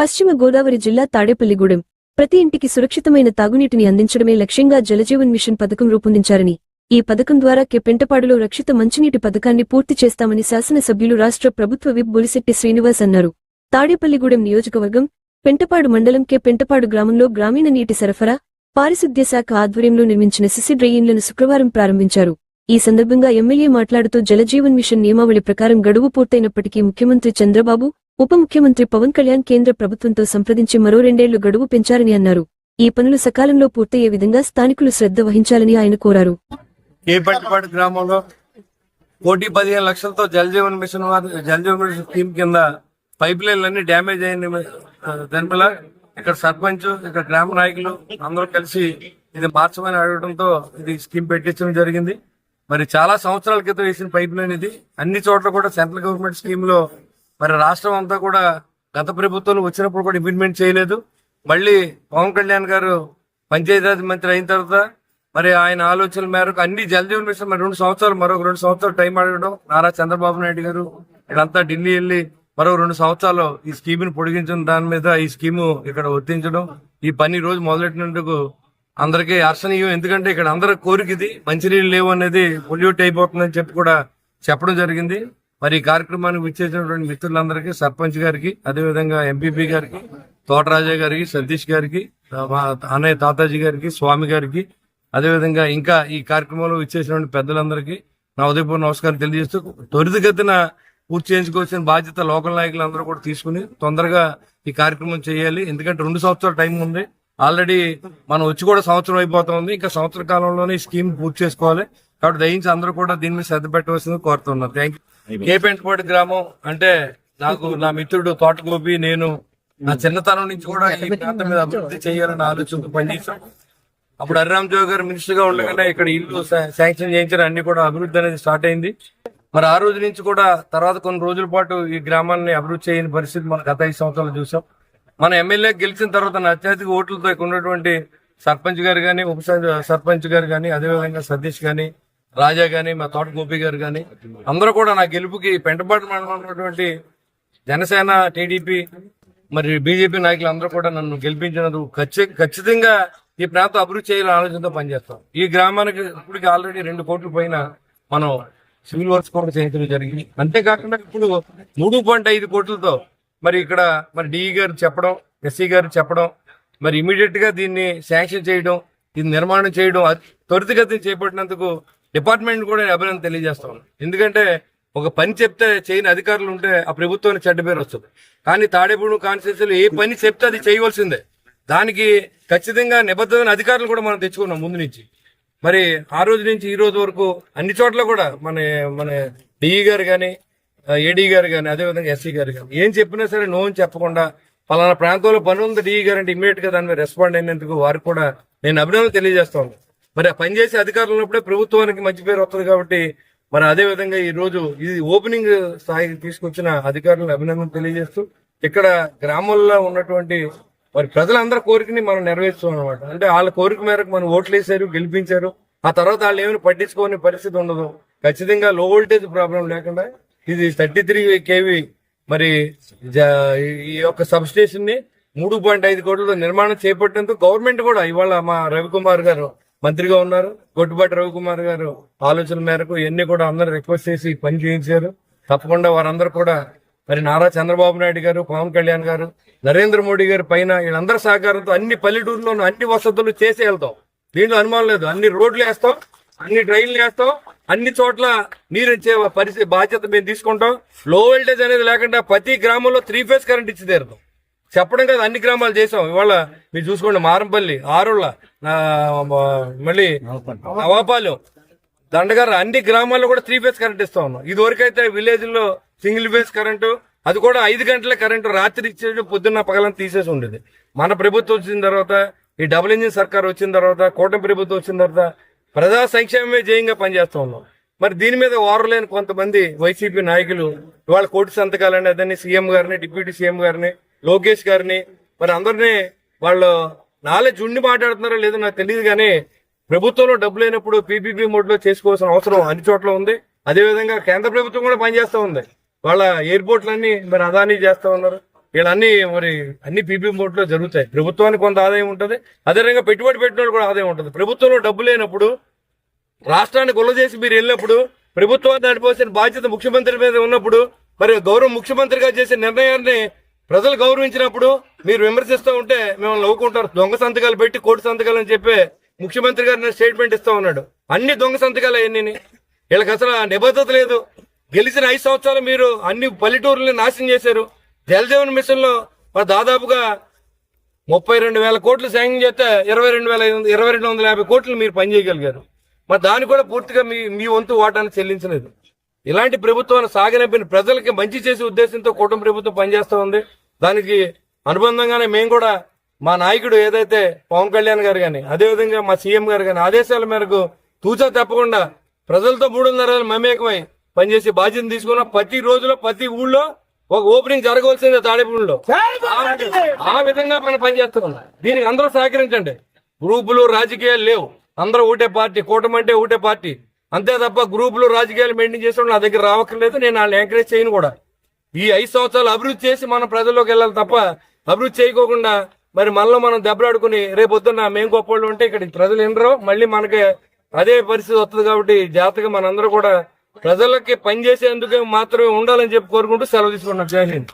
పశ్చిమ గోదావరి జిల్లా తాడేపల్లిగూడెం. ప్రతి ఇంటికి సురక్షితమైన తాగునీటిని అందించడమే లక్ష్యంగా జలజీవన్ మిషన్ పథకం రూపొందించారని ఈ పథకం ద్వారా కె పెంటపాడులో రక్షిత మంచినీటి పథకాన్ని పూర్తి చేస్తామని శాసనసభ్యులు రాష్ట్ర ప్రభుత్వ విప్ బొలిశెట్టి శ్రీనివాస్ అన్నారు. తాడేపల్లిగూడెం నియోజకవర్గం పెంటపాడు మండలం కె పెంటపాడు గ్రామంలో గ్రామీణ నీటి సరఫరా పారిశుద్ధ్య శాఖ ఆధ్వర్యంలో నిర్మించిన సిసి డ్రెయిన్లను శుక్రవారం ప్రారంభించారు. ఈ సందర్భంగా ఎమ్మెల్యే మాట్లాడుతూ జలజీవన్ మిషన్ నియమావళి ప్రకారం గడువు పూర్తయినప్పటికీ ముఖ్యమంత్రి చంద్రబాబు ఉప ముఖ్యమంత్రి పవన్ కళ్యాణ్ కేంద్ర ప్రభుత్వంతో సంప్రదించి మరో రెండేళ్ళు గడువు పెంచారని అన్నారు. ఈ పనులు సకాలంలో పూర్తయ్యే విధంగా స్థానికులు శ్రద్ధ వహించాలని ఆయన కోరారు. గ్రామంలో కోటి పదిహేను లక్షలతో Jaljeevan mission Jaljeevan Jeevan mission scheme కింద పైప్ లైన్ అన్ని డ్యామేజ్ అయిన దానివల్ల ఇక్కడ సర్పంచ్ ఇక్కడ గ్రామ నాయకులు అందరూ కలిసి ఇది మార్చమని అడగడంతో ఇది స్కీమ్ పెట్టించడం జరిగింది. మరి చాలా సంవత్సరాల క్రితం వేసిన పైప్ లైన్ ఇది. అన్ని చోట్ల కూడా సెంట్రల్ గవర్నమెంట్ స్కీమ్లో మరి రాష్ట్రం అంతా కూడా గత ప్రభుత్వంలో వచ్చినప్పుడు కూడా ఇంప్లిమెంట్ చేయలేదు. మళ్ళీ పవన్ కళ్యాణ్ గారు పంచాయతీరాజ్ మంత్రి అయిన తర్వాత మరి ఆయన ఆలోచనల మేరకు అన్ని జలజీవన్ మిషన్ మరి రెండు సంవత్సరాలు మరొక రెండు సంవత్సరాలు టైం అడగడం నారా చంద్రబాబు నాయుడు గారు ఇక్కడంతా ఢిల్లీ వెళ్ళి మరో రెండు సంవత్సరాలు ఈ స్కీమ్ని పొడిగించడం దాని మీద ఈ స్కీము ఇక్కడ వర్తించడం. ఈ పని రోజు మొదలెట్టినందుకు అందరికీ హర్షణీయం. ఎందుకంటే ఇక్కడ అందరి కోరిక ఇది మంచినీళ్ళు లేవు అనేది పొల్యూట్ అయిపోతుందని చెప్పి కూడా చెప్పడం జరిగింది. మరి ఈ కార్యక్రమానికి విచ్చేసినటువంటి మిత్రులందరికీ సర్పంచ్ గారికి అదేవిధంగా ఎంపీపీ గారికి తోటరాజా గారికి సతీష్ గారికి అన్నయ్య తాతాజీ గారికి స్వామి గారికి అదేవిధంగా ఇంకా ఈ కార్యక్రమంలో ఇచ్చేసినటువంటి పెద్దలందరికీ నా ఉదయపూర్ నమస్కారం తెలియజేస్తూ త్వరితగతిన పూర్తి చేయించుకోవాల్సిన బాధ్యత లోకల్ నాయకులందరూ కూడా తీసుకుని తొందరగా ఈ కార్యక్రమం చేయాలి. ఎందుకంటే రెండు సంవత్సరాల టైం ఉంది. ఆల్రెడీ మనం వచ్చి కూడా సంవత్సరం అయిపోతుంది ఇంకా సంవత్సర కాలంలోనే ఈ స్కీమ్ పూర్తి చేసుకోవాలి. కాబట్టి దయించి అందరూ కూడా దీని మీద శ్రద్ధ పెట్టవలసింది కోరుతున్నాను. థ్యాంక్ యూ కేపెంటపాటి గ్రామం అంటే నాకు నా మిత్రుడు తోటగోపి నేను నా చిన్నతనం నుంచి కూడా ఈ ప్రాంతం మీద అభివృద్ధి చేయాలని ఆలోచనతో పనిచేశాం. అప్పుడు హరిరామ్ జోగి గారు మినిస్టర్గా ఉండగానే ఇక్కడ ఇల్లు శాంక్షన్ చేయించారు అన్ని కూడా అభివృద్ధి అనేది స్టార్ట్ అయింది. మరి ఆ రోజు నుంచి కూడా తర్వాత కొన్ని రోజుల పాటు ఈ గ్రామాన్ని అభివృద్ధి చేయని పరిస్థితి మనం గత ఐదు సంవత్సరాలు చూసాం. మన ఎమ్మెల్యే గెలిచిన తర్వాత అత్యధిక ఓట్లతో ఇక్కడ ఉన్నటువంటి సర్పంచ్ గారు కానీ ఉప సర్- సర్పంచ్ గారు కానీ అదేవిధంగా సతీష్ గాని రాజా గాని మా తోట గోపి గారు కానీ అందరూ కూడా నా గెలుపుకి పెంటపాటు ఉన్నటువంటి జనసేన టీడీపీ మరి బీజేపీ నాయకులు అందరూ కూడా నన్ను గెలిపించినందుకు ఖచ్చితంగా ఈ ప్రాంతం అభివృద్ధి చేయాలని ఆలోచనతో పనిచేస్తాం. ఈ గ్రామానికి ఇప్పటికి ఆల్రెడీ రెండు కోట్ల పైన మనం సివిల్ వర్క్స్ కూడా చేయించడం జరిగింది. అంతేకాకుండా ఇప్పుడు మూడు పాయింట్ ఐదు కోట్లతో మరి ఇక్కడ మరి డిఈ గారు చెప్పడం ఎస్సీ గారు చెప్పడం మరి ఇమీడియట్గా దీన్ని శాంక్షన్ చేయడం దీన్ని నిర్మాణం చేయడం త్వరితగతిని చేపట్టినందుకు డిపార్ట్మెంట్ కూడా అభినందన తెలియజేస్తాను ఎందుకంటే ఒక పని చెప్తే చేయని అధికారులు ఉంటే ఆ ప్రభుత్వానికి చెడ్డ పేరు వస్తుంది. కానీ తాడేపూడి కాన్స్టిట్యూన్సీలో ఏ పని చెప్తే అది చేయవలసిందే. దానికి ఖచ్చితంగా నిబద్ధమైన అధికారులు కూడా మనం తెచ్చుకున్నాం ముందు నుంచి. మరి ఆ రోజు నుంచి ఈ రోజు వరకు అన్ని చోట్ల కూడా మన మన డిఈ గారు కానీ ఏడీ గారు కానీ అదేవిధంగా ఎస్సీ గారు కానీ ఏం చెప్పినా సరే నో అని చెప్పకుండా పలానా ప్రాంతంలో పని ఉంది డిఈ గారు అంటే ఇమ్మీడియట్గా దాని మీద రెస్పాండ్ అయినందుకు వారికి కూడా నేను అభినందన తెలియజేస్తాను మరి ఆ పనిచేసే అధికారులు ఉన్నప్పుడే ప్రభుత్వానికి మంచి పేరు వస్తుంది కాబట్టి మరి అదే విధంగా ఈ రోజు ఇది ఓపెనింగ్ స్థాయికి తీసుకొచ్చిన అధికారులను అభినందన తెలియజేస్తూ ఇక్కడ గ్రామాల్లో ఉన్నటువంటి మరి ప్రజలందరి కోరికని మనం నెరవేర్చాం అనమాట అంటే వాళ్ళ కోరిక మేరకు మనం ఓట్లు వేసారు గెలిపించారు. ఆ తర్వాత వాళ్ళు ఏమైనా పట్టించుకోని పరిస్థితి ఉండదు. ఖచ్చితంగా లో వోల్టేజ్ ప్రాబ్లం లేకుండా ఇది థర్టీ త్రీ కేవీ మరి జ- ఈ యొక్క సబ్ స్టేషన్ని మూడు పాయింట్ ఐదు కోట్లతో నిర్మాణం చేపట్టేందుకు గవర్నమెంట్ కూడా ఇవాళ మా రవికుమార్ గారు మంత్రిగా ఉన్నారు. గొట్టుబాటి రవికుమార్ గారు ఆలోచన మేరకు ఇవన్నీ కూడా అందరూ రిక్వెస్ట్ చేసి పని చేయించారు. తప్పకుండా వారందరూ కూడా మరి నారా చంద్రబాబు నాయుడు గారు పవన్ కళ్యాణ్ గారు నరేంద్ర మోడీ గారి పైన వీళ్ళందరి సహకారంతో అన్ని పల్లెటూరులోనూ అన్ని వసతులు చేసి వెళ్తాం. దీంట్లో అనుమానం లేదు. అన్ని రోడ్లు వేస్తాం అన్ని ట్రైన్లు వేస్తాం అన్ని చోట్ల నీరు ఇచ్చే పరిస్థితి బాధ్యత మేము తీసుకుంటాం. లో వోల్టేజ్ అనేది లేకుండా ప్రతి గ్రామంలో త్రీ ఫేజ్ కరెంట్ ఇచ్చి తీరుతాం. చెప్పడం కదా అన్ని గ్రామాలు చేసాం. ఇవాళ మీరు చూసుకోండి మారంపల్లి ఆరుళ్ళ మళ్ళీ నవాపాలెం దండగారు అన్ని గ్రామాల్లో కూడా త్రీ ఫేజ్ కరెంట్ ఇస్తా ఉన్నాం. ఇది వరకైతే విలేజ్లో సింగిల్ ఫేజ్ కరెంటు అది కూడా ఐదు గంటల కరెంటు రాత్రి ఇచ్చేది పొద్దున్న పగలని తీసేసి ఉండేది. మన ప్రభుత్వం వచ్చిన తర్వాత ఈ డబుల్ ఇంజిన్ సర్కార్ వచ్చిన తర్వాత కూటమి ప్రభుత్వం వచ్చిన తర్వాత ప్రజా సంక్షేమమే జయంగా పనిచేస్తా ఉన్నాం. మరి దీని మీద ఓరలేని కొంతమంది వైసీపీ నాయకులు ఇవాళ కోటి సంతకాలని అదని సీఎం గారిని డిప్యూటీ సీఎం గారిని లోకేష్ గారిని మరి అందరినీ వాళ్ళు నాలెడ్జ్ ఉండి మాట్లాడుతున్నారో లేదో నాకు తెలియదు కానీ ప్రభుత్వంలో డబ్బు లేనప్పుడు పీపీపీ మోడ్లో చేసుకోవాల్సిన అవసరం అన్ని చోట్ల ఉంది. అదే విధంగా కేంద్ర ప్రభుత్వం కూడా పనిచేస్తూ ఉంది. వాళ్ళ ఎయిర్పోర్ట్లన్నీ మరి అదానీ చేస్తూ ఉన్నారు. వీళ్ళన్నీ మరి అన్ని పీపీ బోర్డులో జరుగుతాయి. ప్రభుత్వానికి కొంత ఆదాయం ఉంటుంది. అదేవిధంగా పెట్టుబడి పెట్టిన కూడా ఆదాయం ఉంటుంది. ప్రభుత్వంలో డబ్బు లేనప్పుడు రాష్ట్రాన్ని గొల్ల చేసి మీరు వెళ్ళినప్పుడు ప్రభుత్వాన్ని నడిపోసిన బాధ్యత ముఖ్యమంత్రి మీద ఉన్నప్పుడు మరి గౌరవ ముఖ్యమంత్రిగా చేసే నిర్ణయాన్ని ప్రజలు గౌరవించినప్పుడు మీరు విమర్శిస్తూ ఉంటే మేము నవ్వుకుంటారు. దొంగ సంతకాలు పెట్టి కోటి సంతకాలు అని చెప్పి ముఖ్యమంత్రి గారు స్టేట్మెంట్ ఇస్తా ఉన్నాడు. అన్ని దొంగ సంతకాలు అవన్నీ వీళ్ళకి అసలు నిబద్ధత లేదు. గెలిచిన ఐదు సంవత్సరాలు మీరు అన్ని పల్లెటూరుని నాశనం చేశారు. జలజీవన్ మిషన్లో మరి దాదాపుగా ముప్పై రెండు వేల కోట్లు శాంక్షన్ చేస్తే ఇరవై రెండు వేల ఇరవై రెండు వందల యాభై కోట్లు మీరు పనిచేయగలిగారు మరి దాన్ని కూడా పూర్తిగా మీ మీ వంతు వాటాన్ని చెల్లించలేదు. ఇలాంటి ప్రభుత్వాన్ని సాగనంపిన ప్రజలకి మంచి చేసే ఉద్దేశంతో కుటుంబ ప్రభుత్వం పనిచేస్తూ ఉంది. దానికి అనుబంధంగానే మేము కూడా మా నాయకుడు ఏదైతే పవన్ కళ్యాణ్ గారు కానీ అదేవిధంగా మా సీఎం గారు కానీ ఆదేశాల మేరకు తూచా తప్పకుండా ప్రజలతో మూడున్నర మమేకమై పనిచేసి బాధ్యత తీసుకున్న ప్రతి రోజులో ప్రతి ఊళ్ళో ఒక ఓపెనింగ్ జరగవలసిందే తాడేపూడిలో ఆ విధంగా మనం పనిచేస్తున్నాం దీనికి అందరూ సహకరించండి. గ్రూపులు రాజకీయాలు లేవు. అందరూ ఒకటే పార్టీ కూటమి అంటే ఒకటే పార్టీ. అంతే తప్ప గ్రూపులు రాజకీయాలు మెయింటైన్ చేసిన నా దగ్గర రావక్కర్లేదు. నేను వాళ్ళని ఎంకరేజ్ చేయను కూడా. ఈ ఐదు సంవత్సరాలు అభివృద్ధి చేసి మనం ప్రజల్లోకి వెళ్ళాలి తప్ప అభివృద్ధి చేయకోకుండా మరి మనలో మనం దెబ్బలాడుకుని రేపు పొద్దున్న మేము గొప్పవాళ్ళు ఉంటే ఇక్కడ ప్రజలు వినరు మళ్ళీ మనకి అదే పరిస్థితి వస్తుంది కాబట్టి జాగ్రత్తగా మనందరూ కూడా ప్రజలకి పనిచేసేందుకు మాత్రమే ఉండాలని చెప్పి కోరుకుంటూ సెలవు తీసుకున్నాం జై హింద్.